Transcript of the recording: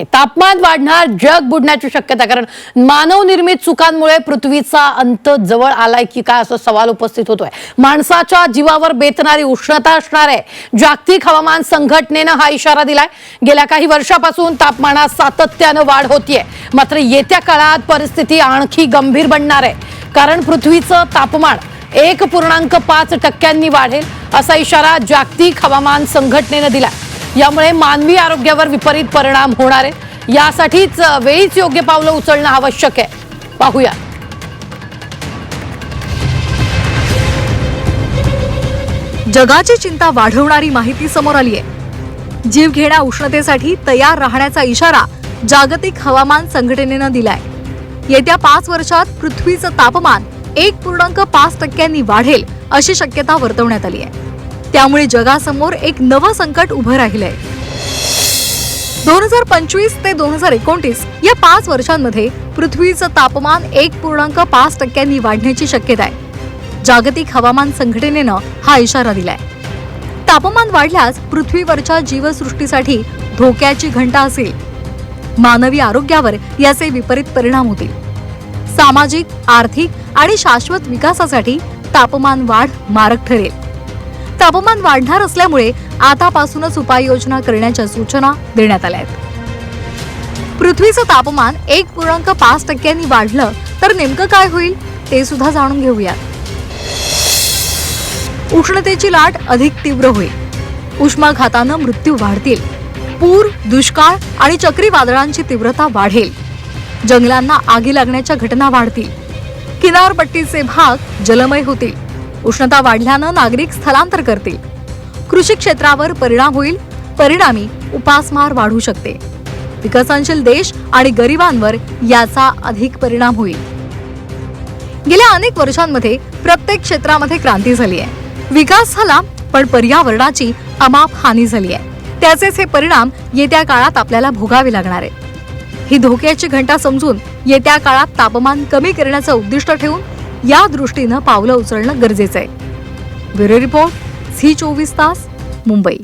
आहे तापमान वाढणार जग बुडण्याची शक्यता कारण मानवनिर्मित चुकांमुळे पृथ्वीचा अंत जवळ आलाय की काय असा सवाल उपस्थित होतोय. माणसाच्या जीवावर बेतणारी उष्णता असणार आहे. जागतिक हवामान संघटनेनं हा इशारा दिलाय. गेल्या काही वर्षापासून तापमानात सातत्यानं वाढ होतीये. मात्र येत्या काळात परिस्थिती आणखी गंभीर बनणार आहे. कारण पृथ्वीचं तापमान एक पूर्णांक पाच टक्क्यांनी वाढेल असा इशारा जागतिक हवामान संघटनेनं दिलाय. यामुळे मानवी आरोग्यावर विपरीत परिणाम होणार आहे. यासाठीच वेळीच योग्य पावलं उचलणं आवश्यक आहे. पाहूया. जगाची चिंता वाढवणारी माहिती समोर आली आहे. जीवघेण्या उष्णतेसाठी तयार राहण्याचा इशारा जागतिक हवामान संघटनेनं दिलाय. येत्या पाच वर्षात पृथ्वीचं तापमान एक पूर्णांक पाच टक्क्यांनी वाढेल अशी शक्यता वर्तवण्यात आली आहे. त्यामुळे जगासमोर एक नवं संकट उभं राहिलंय. दोन हजार पंचवीस ते दोन हजार एकोणतीस या पाच वर्षांमध्ये पृथ्वीचं तापमान एक पूर्णांक पाच टक्क्यांनी वाढण्याची शक्यता आहे. जागतिक हवामान संघटनेनं हा इशारा दिलाय. तापमान वाढल्यास पृथ्वीवरच्या जीवसृष्टीसाठी धोक्याची घंटा असेल. मानवी आरोग्यावर याचे विपरीत परिणाम होतील. सामाजिक आर्थिक आणि शाश्वत विकासासाठी तापमान वाढ मारक ठरेल. तापमान वाढणार असल्यामुळे आतापासूनच उपाययोजना करण्याच्या सूचना देण्यात आल्या आहेत. पृथ्वीचं तापमान एक पूर्णांक पाच टक्क्यांनी वाढलं तर नेमकं काय होईल ते सुद्धा जाणून घेऊयात. उष्णतेची लाट अधिक तीव्र होईल. उष्माघातानं मृत्यू वाढतील. पूर दुष्काळ आणि चक्रीवादळांची तीव्रता वाढेल. जंगलांना आगी लागण्याच्या घटना वाढतील. किनारपट्टीचे भाग जलमय होतील. उष्णता वाढल्यानं नागरिक स्थलांतर करतील. कृषी क्षेत्रावर परिणाम होईल परिणामी उपासमार वाढू शकते. विकसनशील देश आणि गरिबांवर याचा अधिक परिणाम होईल. गेल्या अनेक वर्षांमध्ये प्रत्येक क्षेत्रामध्ये क्रांती झाली आहे विकास झाला पण पर्यावरणाची अमाप हानी झाली आहे त्याचेच हे परिणाम येत्या काळात आपल्याला भोगावे लागणार आहे ही धोक्याची घंटा समजून येत्या काळात तापमान कमी करण्याचं उद्दिष्ट ठेवून या दृष्टीनं पावलं उचलणं गरजेचं आहे. ब्युरो रिपोर्ट झी चोवीस तास मुंबई.